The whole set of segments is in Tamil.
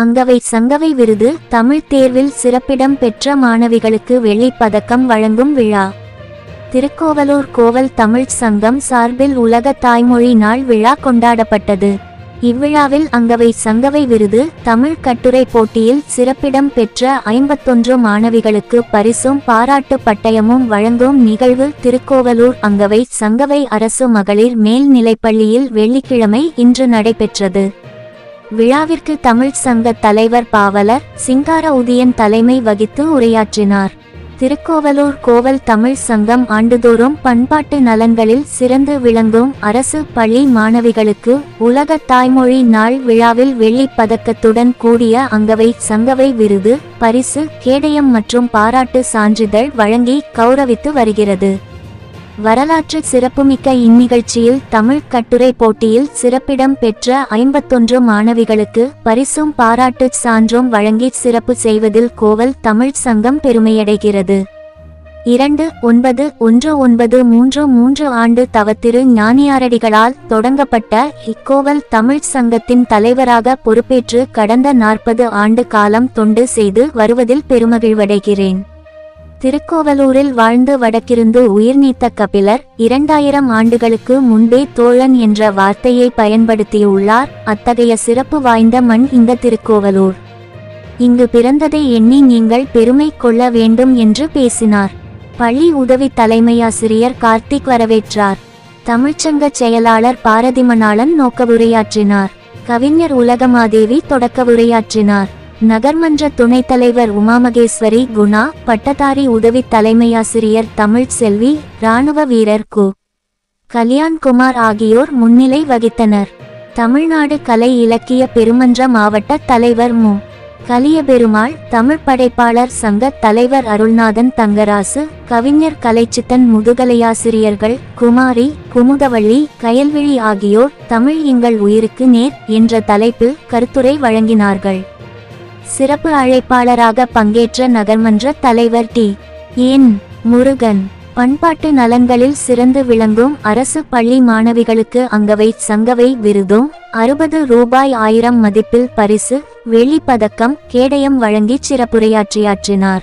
அங்கவை சங்கவை விருது தமிழ் தேர்வில் சிறப்பிடம் பெற்ற மாணவிகளுக்கு வெள்ளிப்பதக்கம் வழங்கும் விழா. திருக்கோவலூர் கோவல் தமிழ்ச் சங்கம் சார்பில் உலக தாய்மொழி நாள் விழா கொண்டாடப்பட்டது. இவ்விழாவில் அங்கவை சங்கவை விருது தமிழ் கட்டுரை போட்டியில் சிறப்பிடம் பெற்ற ஐம்பத்தொன்று மாணவிகளுக்கு பரிசும் பாராட்டு பட்டயமும் வழங்கும் நிகழ்வு திருக்கோவலூர் அங்கவை சங்கவை அரசு மகளிர் மேல்நிலைப்பள்ளியில் வெள்ளிக்கிழமை இன்று நடைபெற்றது. விழாவிற்கு தமிழ் சங்க தலைவர் பாவலர் சிங்கார உதயன் தலைமை வகித்து உரையாற்றினார். திருக்கோவலூர் கோவல் தமிழ் சங்கம் ஆண்டுதோறும் பண்பாட்டு நலன்களில் சிறந்து விளங்கும் அரசு பள்ளி மாணவிகளுக்கு உலக தாய்மொழி நாள் விழாவில் வெள்ளி பதக்கத்துடன் கூடிய அங்கவை சங்கவை விருது பரிசு கேடயம் மற்றும் பாராட்டு சான்றிதழ் வழங்கி கௌரவித்து வருகிறது. வரலாற்று சிறப்புமிக்க இந்நிகழ்ச்சியில் தமிழ் கட்டுரை போட்டியில் சிறப்பிடம் பெற்ற ஐம்பத்தொன்று மாணவிகளுக்கு பரிசும் பாராட்டுச் சான்றும் வழங்கி சிறப்பு செய்வதில் கோவல் தமிழ் சங்கம் பெருமையடைகிறது. இரண்டு ஒன்பது ஒன்று ஒன்பது மூன்று மூன்று ஆண்டு தவத்திரு ஞானியாரடிகளால் தொடங்கப்பட்ட இக்கோவல் தமிழ் சங்கத்தின் தலைவராக பொறுப்பேற்று கடந்த நாற்பது ஆண்டு காலம் தொண்டு செய்து வருவதில் பெருமகிழ்வடைகிறேன். திருக்கோவலூரில் வாழ்ந்து வடக்கிருந்து உயிர் நீத்த கபிலர் இரண்டாயிரம் ஆண்டுகளுக்கு முன்பே தோழன் என்ற வார்த்தையை பயன்படுத்தியுள்ளார். அத்தகைய சிறப்பு வாய்ந்த மண் இந்த திருக்கோவலூர். இங்கு பிறந்ததை எண்ணி நீங்கள் பெருமை கொள்ள வேண்டும் என்று பேசினார். பள்ளி உதவி தலைமையாசிரியர் கார்த்திக் வரவேற்றார். தமிழ்ச்சங்க செயலாளர் பாரதிமணாளன் நோக்கவுரையாற்றினார் கவிஞர் உலகமாதேவி தொடக்க உரையாற்றினார். நகர்மன்ற துணைத் தலைவர் உமாமகேஸ்வரி குணா பட்டதாரி உதவி தலைமையாசிரியர் தமிழ் செல்வி இராணுவ வீரர் கு. கல்யாண்குமார் ஆகியோர் முன்னிலை வகித்தனர். தமிழ்நாடு கலை இலக்கிய பெருமன்ற மாவட்ட தலைவர் மு. கலியபெருமாள் தமிழ் படைப்பாளர் சங்க தலைவர் அருள்நாதன் தங்கராசு கவிஞர் கலைச்சித்தன் முதுகலையாசிரியர்கள் குமாரி குமுதவள்ளி கயல்விழி ஆகியோர் தமிழ் எங்கள் உயிருக்கு நேர் என்ற தலைப்பில் கருத்துரை வழங்கினார்கள். சிறப்பு அழைப்பாளராக பங்கேற்ற நகர்மன்ற தலைவர் டி. என் முருகன். பண்பாட்டு நலன்களில் சிறந்து விளங்கும் அரசு பள்ளி மாணவிகளுக்கு அங்கவை சங்கவை விருதும் அறுபது ரூபாய் ஆயிரம் மதிப்பில் பரிசு வெள்ளிப் பதக்கம் கேடயம் வழங்கி சிறப்புரையாற்றியாற்றினார்.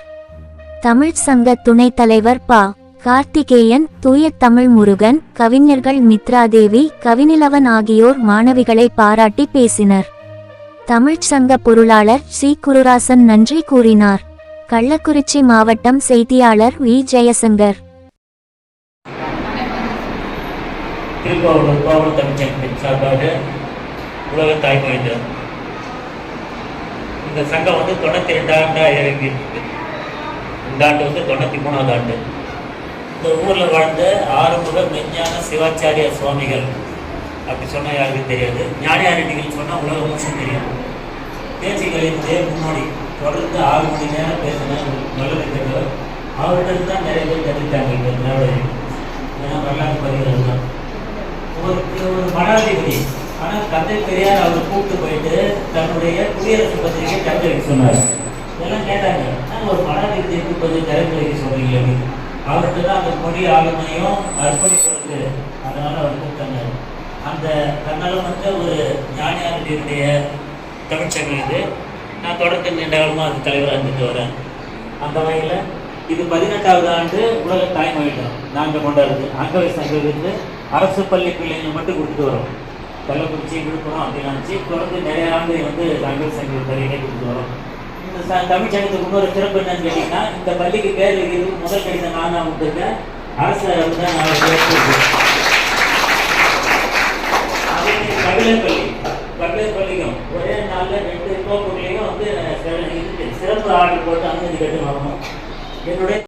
தமிழ் சங்க துணைத் தலைவர் பா. கார்த்திகேயன் தூய தமிழ் முருகன் கவிஞர்கள் மித்ராதேவி கவிநிலவன் ஆகியோர் மாணவிகளை பாராட்டி பேசினர். தமிழ்ச் சங்க பொருளாளர் சி. குருராசன் நன்றி கூறினார். கள்ளக்குறிச்சி மாவட்டம் செய்தியாளர் வி. ஜெயசங்கர். திருக்கோவலூர் கோவல் தமிழ்ச்சங்கத்தின் சார்பாக உலக தாய்மொழி தினம் இந்த சங்கம் வந்து தொண்ணூற்றி இறங்கி இருக்கு இந்த ஆண்டு வந்து தொண்ணூற்றி மூணாவது ஆண்டு. இந்த ஊரில் வாழ்ந்த ஆறுமுக மெஞ்ஞான சிவாச்சாரிய சுவாமிகள் அப்படி சொன்னால் யாருக்கும் தெரியாது. ஞானியாரெட்டிகள் சொன்னால் உலக மோசம் தெரியும். பேச்சுகளினுடைய முன்னோடி தொடர்ந்து ஆறு மணி நேரம் பேசின நல்லது தெரிஞ்சவர் அவர்கிட்ட தான் நிறைய பேர் கற்றுக்கிட்டாங்க இந்த திராவிட ஏன்னா வரலாறு பதிவுகள் தான். ஒரு ஒரு மடாதிபதி. ஆனால் தந்தை பெரியார் அவர் கூப்பிட்டு போயிட்டு தன்னுடைய குடியரசு பத்திரிகை திறந்து வைக்க சொன்னார். இதெல்லாம் கேட்டாங்க. நான் ஒரு மடாதிபதியை கூப்பிட்டு வந்து திறந்து வைக்க சொல்றீங்க? அப்படின்னு. அவர்கிட்ட தான் அந்த மொழி ஆளுமையும் அர்ப்பணிப்பு அதனால அவர் கூப்பிட்டாங்க. அந்த தன்னலமற்ற ஒரு ஞானியாருடைய தமிழ்ச்சங்கம் இது. நான் தொடர்ந்து நீண்ட காலமாக அது தலைவராக இருந்துட்டு வரேன். அந்த வகையில் இது பதினெட்டாவது ஆண்டு உலக தாய்மொழி தினம் நாங்கள் கொண்டாடுறது. அங்கவை சங்கத்திலிருந்து அரசு பள்ளி பிள்ளைங்க மட்டும் கொடுத்துட்டு வரோம். கள்ளக்குறிச்சி விழுப்புரம் அப்படின்னு நினச்சி தொடர்ந்து நிறைய ஆண்டு வந்து அங்கவை சங்க தலைவரே கொடுத்துட்டு வரோம். இந்த ச தமிழ் சங்கத்துக்கு இன்னொரு சிறப்பு என்னன்னு கேட்டிங்கன்னா இந்த பள்ளிக்கு பேர் வைக்கிறது முதல் கடிதம் நான் தான் கொடுத்துருக்கேன். அரசு வந்து நான் மாதிரி பள்ளி கபிலர் பள்ளிக்கும் ஒரே நாளில் ரெண்டு கோப்புகளையும் வந்து சிறப்பு ஆர்டர் போட்டு அனுமதி கட்டு வாங்கணும் என்னுடைய